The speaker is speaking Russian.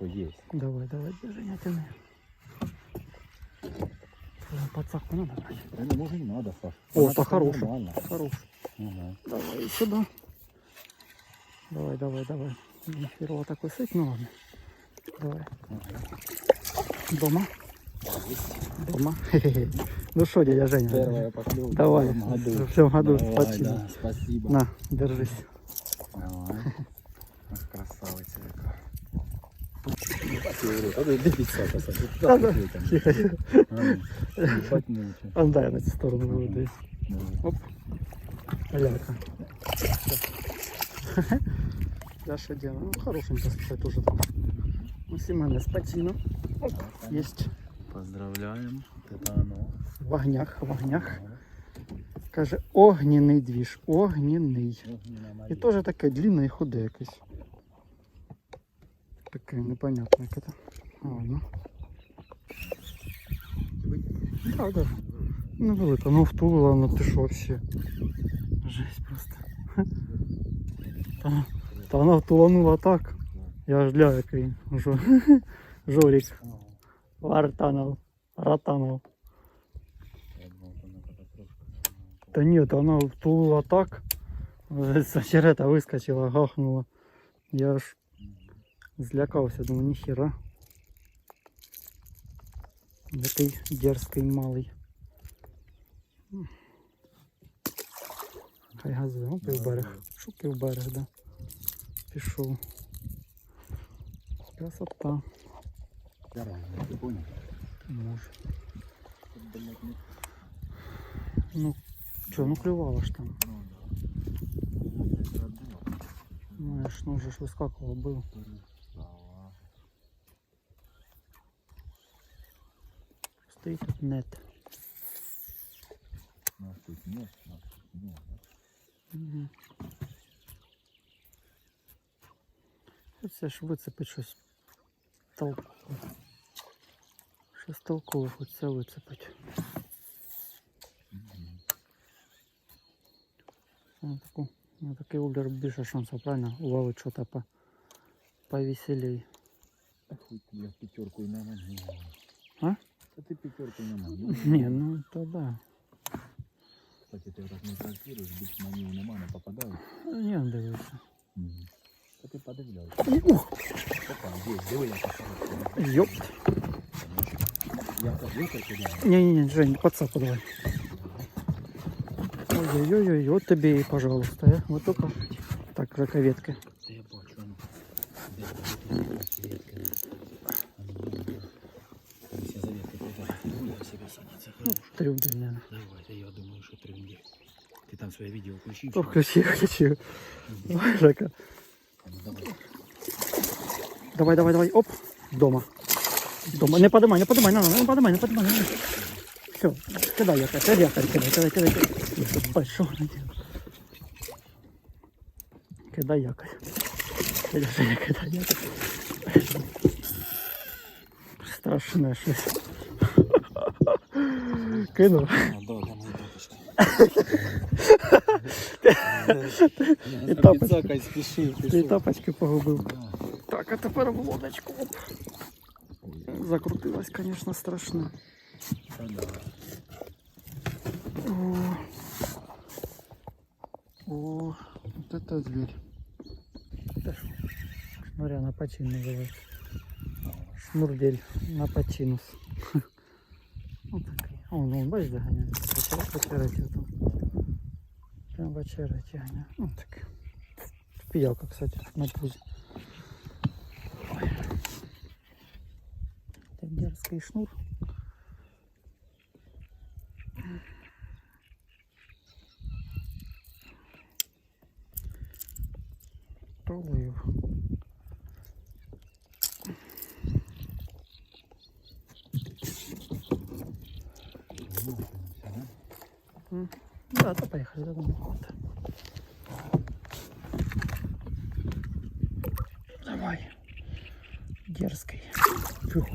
що є. Давай, давай, Женя, тяни. Твою Подсаку надо брать. Та не може і надо, Саш. О, Вона то така хороший. Хорош. Ага. Давай сюда. Давай, давай, давай. Первого так высыть, ну ладно. Давай. Дома? Дома. Хе-хе. Ну что, дядя Женя? Первая поклевка Давай. в этом году. В году. Давай, спасибо. да, спасибо. На, держись. Давай. да, я на цю сторону виведу. Оп. Ляка. Да, что делаем? Ну, хорошенько, слушай, тоже там. Максимально спокойно. Оп, есть. Поздравляємо. Це оно. В огнях, в огнях. Каже, огняний двіж, огняний. І теж таке длинне і худе якесь. Таке непонятне то. Ладно. Так, да. Невелика, ну втулила, ну ти що вообще. Жесть просто. Та, та вона втуланула так. Я аж ля який. Жо, жорік. Вартанов. Ратанов. Та ні, та вона втулила так. З очерета вискочила, гахнула. Я аж злякався, думаю, ніхіра. Який дерзкий малий. М. Хай газує, о, півберег. Що півберег, да. Пішов. Красота. Ти понял? Може. Ну, що, ну клювало ж там. Ну, я ж ну, вже ж вискакував, бив. Стоїть тут нет. Нас тут нет, нас тут нет. Угу. Це ж вицепить щось толкове. Щось толкове хочеться вицепить. На, таку, на такий улер більше шансів, правильно? Уловить щось по, повеселей. Та хуй ти, я пятерку на ноги. А? Та ти пятерку на ноги. Не, ну то да. Кстати, ти так не транслируєш, більш на нього нема, не попадає. Не дивився. Угу. Та ти подивляєшся. Ух, Опа, є, диви, я посадив. ёпт. Я так вітер кидаю. Не-не-не, Жень, подцапу давай. Ой-ой-ой, вот тебе и пожалуйста, а? Вот только так, раковетки. Та я бачу, кидаю. Ну, я себе садиться. Ну, трюк, наверное. Давай, я думаю, що тренді. Ти там своє відео включив? Ну, включи, включи. Давай, Жека. Ну, давай. Давай, давай, давай. Оп. Дома. Дома. Не поднимай, не поднимай, на, на, не поднимай, не поднимай. Не. Все, кидай якорь, кидай якорь, кидай, кидай, кидай, кидай. Большой. Кидай якорь. Кидай, Женя, кидай якорь. Страшне щось. Кинув. А, да, там мої тапочки. І тапочки. Піцакай спішив, Ти пішов. тапочки погубив. Да. Так, а тепер в лодочку. Оп. Закрутилась, конечно, страшно. Та да. О, О, вот это зверь. Это ж шнуря на почин называется. Шнурдель на починус. Вот такой. А он, он, бачиш, доганяє. В очереті там. Прям в очереті ганяє. Ну так. Пиявка, кстати, на пузе. Ой. Это дерзкий шнур. Пробую. М, Да, то поехали, вот. Давай. Дерзкий. Фух.